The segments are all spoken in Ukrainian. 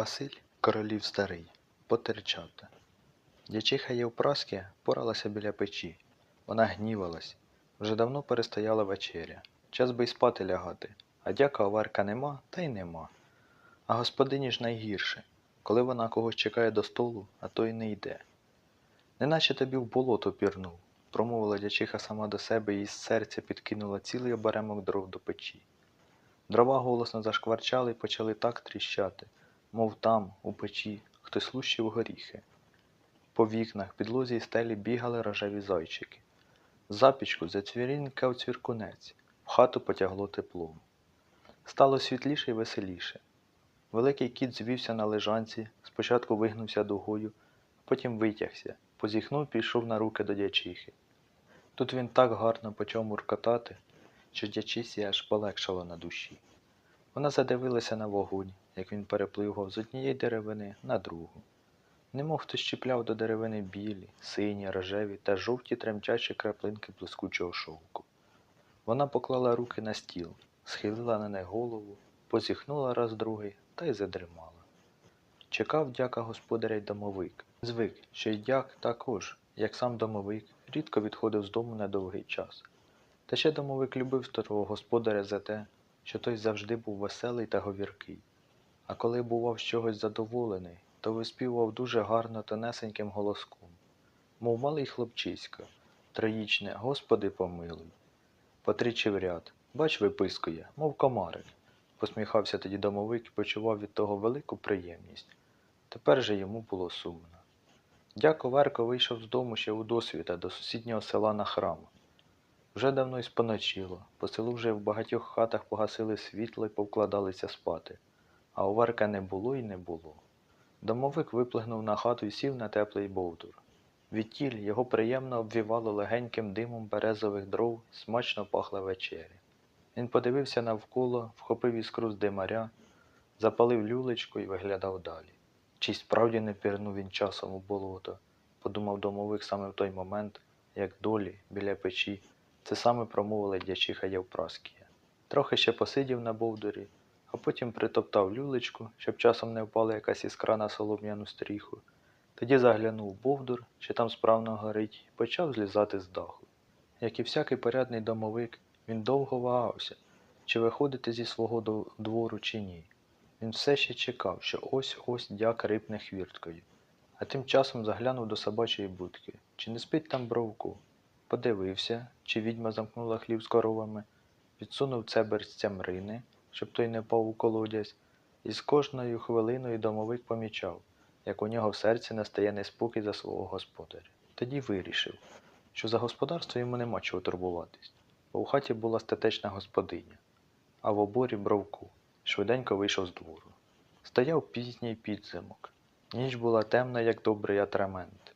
Василь королів старий, потерчата. Дячиха Євпраскія поралася біля печі. Вона гнівалась. Вже давно перестояла вечеря. Час би й спати лягати, а дяка оварка нема, та й нема. А господині ж найгірше, коли вона когось чекає до столу, а той не йде. Неначе тобі в болото пірнув, промовила дячиха сама до себе і з серця підкинула цілий оберемок дров до печі. Дрова голосно зашкварчали і почали так тріщати, мов там, у печі, хтось лущив горіхи. По вікнах, підлозі і стелі бігали рожеві зайчики. Запічку зацвірінькав цвіркунець, в хату потягло теплом. Стало світліше і веселіше. Великий кіт звівся на лежанці, спочатку вигнувся дугою, потім витягся, позіхнув пішов на руки до дячихи. Тут він так гарно почав муркотати, що дячисі аж полегшало на душі. Вона задивилася на вогонь, як він перепливав з однієї деревини на другу. Немов хтось чіпляв до деревини білі, сині, рожеві та жовті тремтячі краплинки блискучого шовку. Вона поклала руки на стіл, схилила на них голову, позіхнула раз другий та й задрімала. Чекав дяка господаря й домовик. Звик, що й дяк також, як сам домовик, рідко відходив з дому на довгий час. Та ще домовик любив старого господаря за те, що той завжди був веселий та говіркий. А коли бував з чогось задоволений, то виспівував дуже гарно тонесеньким голоском, мов малий хлопчисько, троїчне Господи помилуй. Потричі ряд, бач, випискує, мов комарик. Посміхався тоді домовик і почував від того велику приємність. Тепер же йому було сумно. Дяко Верко вийшов з дому ще у досвіта до сусіднього села на храм. Вже давно й споночило, по селу вже в багатьох хатах погасили світло й повкладалися спати, а у Верка не було й не було. Домовик виплигнув на хату і сів на теплий бовдур. Відтіль його приємно обвівало легеньким димом березових дров, смачно пахла вечері. Він подивився навколо, вхопив іскру з димаря, запалив люлечку і виглядав далі. Чи справді не пірнув він часом у болото, подумав домовик саме в той момент, як долі біля печі, це саме промовила дячиха Євпраскія. Трохи ще посидів на бовдурі, а потім притоптав люлечку, щоб часом не впала якась іскра на солом'яну стріху. Тоді заглянув бовдур, чи там справно горить, і почав злізати з даху. Як і всякий порядний домовик, він довго вагався, чи виходити зі свого двору чи ні. Він все ще чекав, що ось-ось дяк рипне хвірткою, а тим часом заглянув до собачої будки, чи не спить там бровку. Подивився, чи відьма замкнула хлів з коровами, підсунув цебер з цямрини, щоб той не впав у колодязь, і з кожною хвилиною домовик помічав, як у нього в серці настає неспокій за свого господаря. Тоді вирішив, що за господарство йому нема чого турбуватись, бо у хаті була статечна господиня, а в оборі бровку швиденько вийшов з двору. Стояв пізній підзимок. Ніч була темна, як добрий атрамент.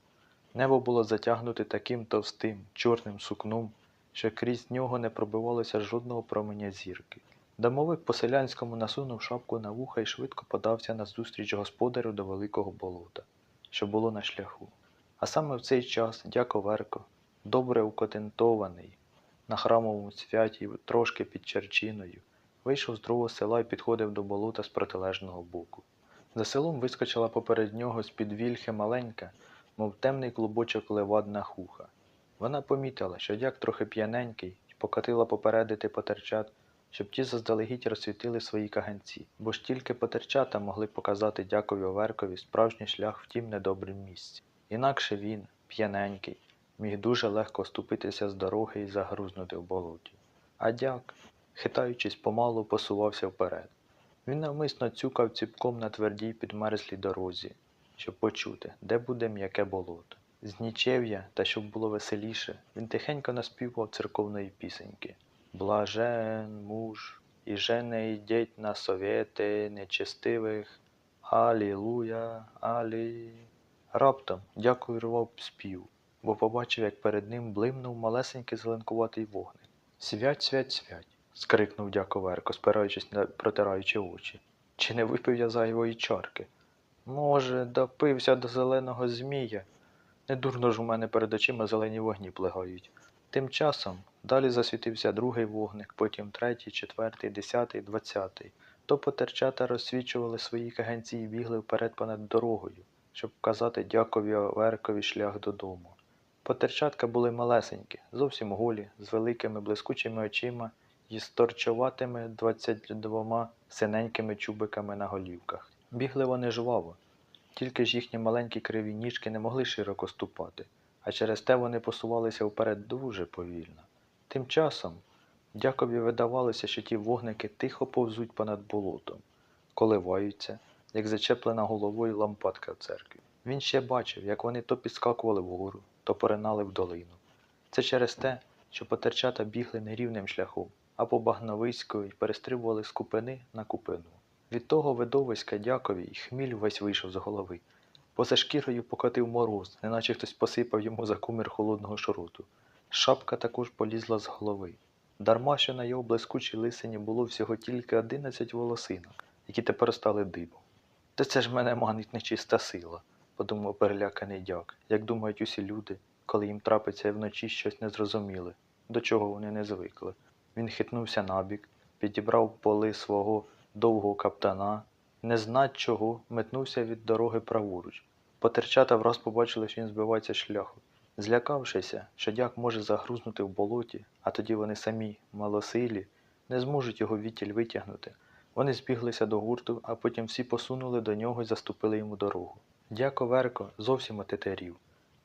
Небо було затягнуте таким товстим, чорним сукном, що крізь нього не пробивалося жодного променя зірки. Домовик по-селянському насунув шапку на вуха і швидко подався назустріч господарю до великого болота, що було на шляху. А саме в цей час дяко Верко, добре укотентований, на храмовому святі, трошки під черчиною, вийшов з другого села і підходив до болота з протилежного боку. За селом вискочила поперед нього з-під вільхи маленька, мов темний клубочок левадна хуха. Вона помітила, що дяк трохи п'яненький, і покотила попередити потерчат, щоб ті заздалегідь розсвітили свої каганці, бо ж тільки потерчата могли показати дякові Оверкові справжній шлях в тім недобрім місці. Інакше він, п'яненький, міг дуже легко ступитися з дороги і загрузнути в болоті. А дяк, хитаючись, помалу посувався вперед. Він навмисно цюкав ціпком на твердій підмерзлій дорозі, щоб почути, де буде м'яке болото. З нічев'я, та щоб було веселіше, він тихенько наспівав церковної пісеньки. Блажен муж, і же не йдеть на совєти нечестивих. Алілуя, алі. Раптом дякую рвав спів, бо побачив, як перед ним блимнув малесенький зеленкуватий вогник. Свять, свять, свять. скрикнув дяковерко, спираючись на протираючи очі. Чи не випив я зайвої чарки? Може, допився до зеленого змія. Недурно ж у мене перед очима зелені вогні плигають. Тим часом далі засвітився другий вогник, потім третій, четвертий, десятий, двадцятий, То потерчата розсвічували свої каганці і бігли вперед понад дорогою, щоб вказати дякові Оверкові шлях додому. Потерчатка були малесенькі, зовсім голі, з великими блискучими очима і з торчоватими 22 синенькими чубиками на голівках. Бігли вони жваво, тільки ж їхні маленькі криві ніжки не могли широко ступати, а через те вони посувалися вперед дуже повільно. Тим часом дякові видавалося, що ті вогники тихо повзуть понад болотом, коливаються, як зачеплена головою лампадка в церкві. Він ще бачив, як вони то підскакували вгору, то поринали в долину. Це через те, що потерчата бігли нерівним шляхом, а по багновиську й перестрибували з купини на купину. Від того видовиська дякові й хміль весь вийшов з голови. Поза шкірою покотив мороз, неначе хтось посипав йому за кумир холодного шороту. Шапка також полізла з голови. Дарма, що на його блискучій лисині було всього тільки одинадцять волосинок, які тепер стали дибом. Та це ж мене манить нечиста сила, подумав переляканий дяк, як думають усі люди, коли їм трапиться вночі щось незрозуміле, до чого вони не звикли. Він хитнувся набік, підібрав поли свого довгого каптана, не знать чого, метнувся від дороги праворуч. Потерчата враз побачили, що він збивається з шляху. Злякавшися, що дяк може загрузнути в болоті, а тоді вони самі, малосилі, не зможуть його відтіль витягнути. Вони збіглися до гурту, а потім всі посунули до нього і заступили йому дорогу. Дяко Верко зовсім отетерів.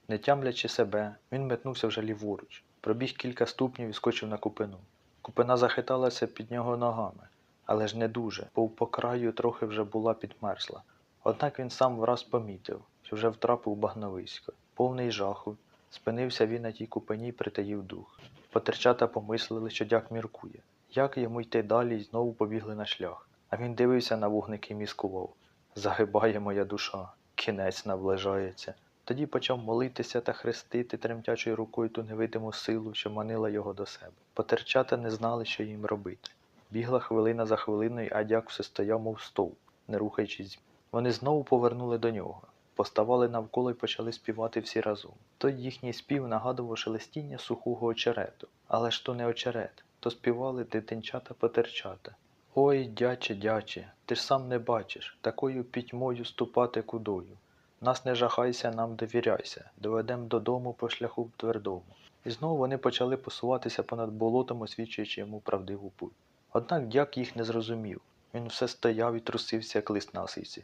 Не тямлячи себе, він метнувся вже ліворуч, пробіг кілька ступнів і скочив на купину. Купина захиталася під нього ногами, але ж не дуже, бо по краю трохи вже була підмерзла. Однак він сам враз помітив, що вже втрапив багновисько. Повний жаху, спинився він на тій купині і притаїв дух. Потерчата помислили, що дяк міркує. Як йому йти далі і знову побігли на шлях. А він дивився на вогники і міскував. Загибає моя душа, кінець наближається. Тоді почав молитися та хрестити тремтячою рукою ту невидиму силу, що манила його до себе. Потерчата не знали, що їм робити. Бігла хвилина за хвилиною, а дяк все стояв, мов стовп, не рухаючись. Вони знову повернули до нього, поставали навколо і почали співати всі разом. Той їхній спів нагадував шелестіння сухого очерету, але ж то не очерет, то співали дитинчата потерчата. Ой, дяче, дяче, ти ж сам не бачиш, такою пітьмою ступати кудою. Нас не жахайся, нам довіряйся, доведем додому по шляху твердому. І знову вони почали посуватися понад болотом, освічуючи йому правдиву путь. Однак дяк їх не зрозумів. Він все стояв і трусився, як лист на осиці.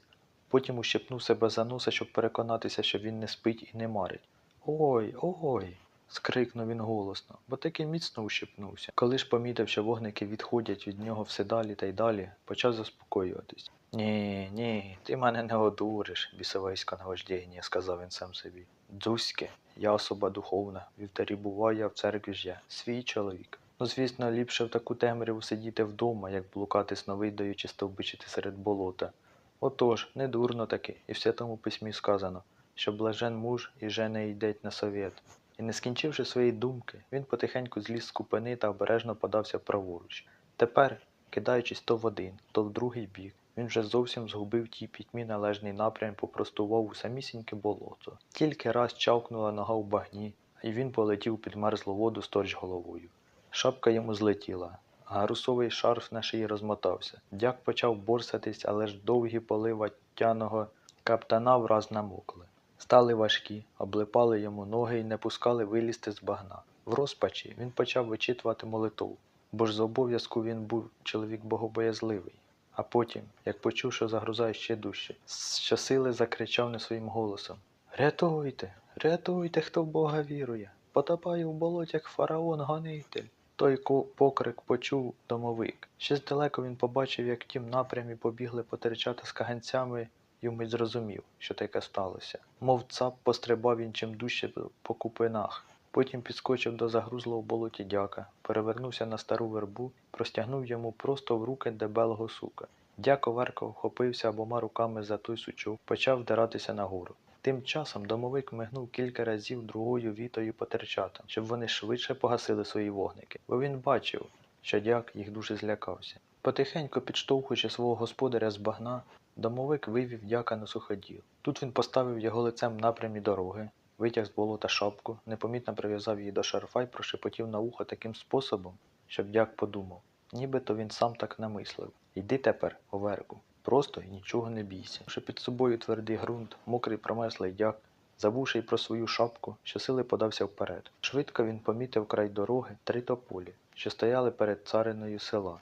Потім ущипнув себе за носа, щоб переконатися, що він не спить і не марить. Ой, ой. скрикнув він голосно, бо таки міцно ущипнувся. Коли ж помітив, що вогники відходять від нього все далі та й далі, почав заспокоюватись. Ні, ні, ти мене не одуриш, бісовейське наваждіння, сказав він сам собі. Дзузьке, я особа духовна, вівтарі буваю, я в церкві ж я, свій чоловік. Ну, звісно, ліпше в таку темряву сидіти вдома, як блукати сновидою чи стовбичити серед болота. Отож, не дурно таки, і в святому письмі сказано, що блажен муж і жене йдеть на совєт. І не скінчивши свої думки, він потихеньку зліз з купини та обережно подався праворуч. Тепер, кидаючись то в один, то в другий бік, він вже зовсім згубив тій пітьмі належний напрям попростував у самісіньке болото. Тільки раз чавкнула нога в багні, і він полетів у підмерзлу воду сторч головою. Шапка йому злетіла, гарусовий шарф на шиї розмотався. Дяк почав борсатись, але ж довгі поли ватяного каптана враз намокли. Стали важкі, облипали йому ноги і не пускали вилізти з багна. В розпачі він почав вичитувати молитву, бо ж з обов'язку він був чоловік богобоязливий. А потім, як почув, що загрузає ще дужче, щосили закричав не своїм голосом Рятуйте, рятуйте, хто в Бога вірує, потопаю в болоті, як фараон гонитель. Той покрик почув домовик. Ще здалеку він побачив, як в тім напрямі побігли потерчата з каганцями, і вмить зрозумів, що таке сталося. Мов цап пострибав він чим дужче по купинах. Потім підскочив до загрузлого болоті дяка, перевернувся на стару вербу, простягнув йому просто в руки дебелого сука. Дяко Верко вхопився обома руками за той сучок, почав вдиратися нагору. Тим часом домовик мигнув кілька разів другою вітою потерчатам, щоб вони швидше погасили свої вогники, бо він бачив, що дяк їх дуже злякався. Потихеньку підштовхуючи свого господаря з багна, домовик вивів дяка на суходіл. Тут він поставив його лицем в напрямі дороги, витяг з болота шапку, непомітно прив'язав її до шарфа й прошепотів на ухо таким способом, щоб дяк подумав, нібито він сам так намислив. Йди тепер, Оверку, просто і нічого не бійся. Що під собою твердий ґрунт, мокрий промерзлий дяк, забувши й про свою шапку, щосили подався вперед. Швидко він помітив край дороги три тополі, що стояли перед цариною села.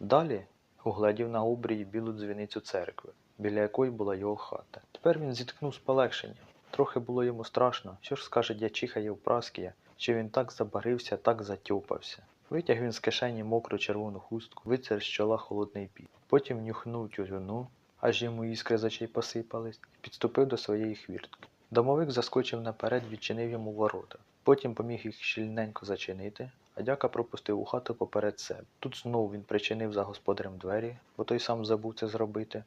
Далі угледів на обрії білу дзвіницю церкви, біля якої була його хата. Тепер він зіткнув з полегшенням. Трохи було йому страшно, що ж скаже дячиха Євпраскія, що він так забарився, так затьопався. Витяг він з кишені мокру червону хустку, витер з чола холодний піт. Потім нюхнув тюрюну, аж йому іскри з очей посипались, і підступив до своєї хвіртки. Домовик заскочив наперед, відчинив йому ворота. Потім поміг їх щільненько зачинити, а дяка пропустив у хату поперед себе. Тут знов він причинив за господарем двері, бо той сам забув це зробити.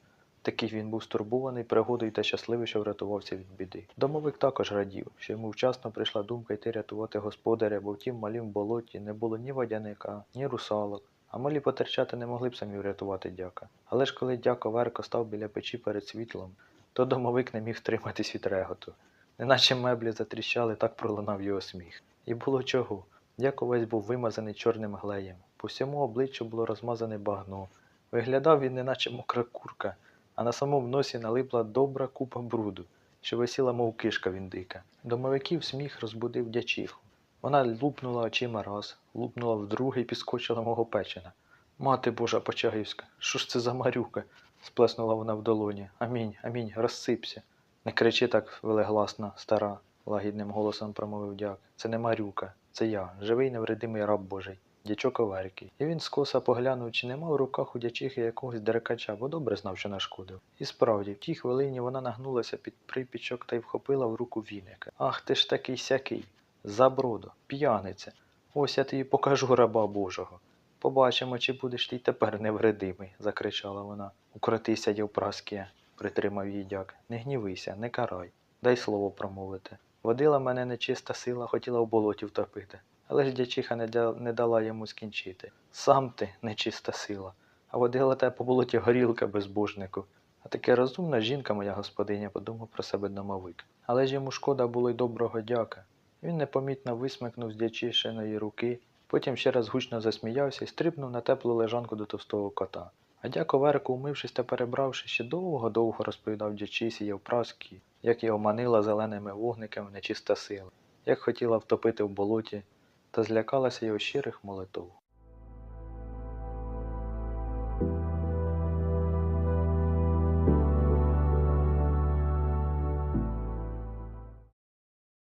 Такий він був стурбований пригодою та щасливий, що врятувався від біди. Домовик також радів, що йому вчасно прийшла думка йти рятувати господаря, бо в тім малім болоті не було ні водяника, ні русалок, а малі потерчати не могли б самі врятувати дяка. Але ж коли дяко Верко став біля печі перед світлом, то домовик не міг втриматись від реготу. Неначе меблі затріщали, так пролунав його сміх. І було чого. Дяко весь був вимазаний чорним глеєм. По всьому обличчю було розмазане багно. Виглядав він, неначе мокра курка, а на самому носі налипла добра купа бруду, що висіла, мов кишка віндика. Домовиків сміх розбудив дячиху. Вона лупнула очима раз, лупнула вдруге і підскочила мого печена. Мати Божа Почаївська, що ж це за марюка? сплеснула вона в долоні. Амінь, амінь, розсипся. Не кричи так велегласно, стара, лагідним голосом промовив дяк. Це не Марюка, це я, живий невредимий раб Божий, дячок Оверкий. І він скоса поглянув, чи нема в руках у дячихи якогось дерекача, бо добре знав, що нашкодив. І справді, в тій хвилині вона нагнулася під припічок та й вхопила в руку віника. Ах ти ж такий сякий, забродо, п'яниця. Ось я тобі покажу раба Божого. Побачимо, чи будеш ти й тепер невредимий, закричала вона. Укротися, Євпраскія, притримав її дяк. Не гнівися, не карай. Дай слово промовити. Водила мене нечиста сила, хотіла в болоті втопити. Але ж дячиха не, дала йому скінчити. Сам ти нечиста сила, а водила тебе по болоті горілка безбожнику. А таке розумна жінка, моя господиня, подумав про себе домовик. Але ж йому шкода було й доброго дяка. Він непомітно висмикнув з дячишиної руки, потім ще раз гучно засміявся і стрибнув на теплу лежанку до товстого кота. А дяко Верко, умившись та перебравши, ще довго-довго розповідав дячисі Євпраській, як його манила зеленими вогниками нечиста сила, як хотіла втопити в болоті, та злякалася його щирих молитов.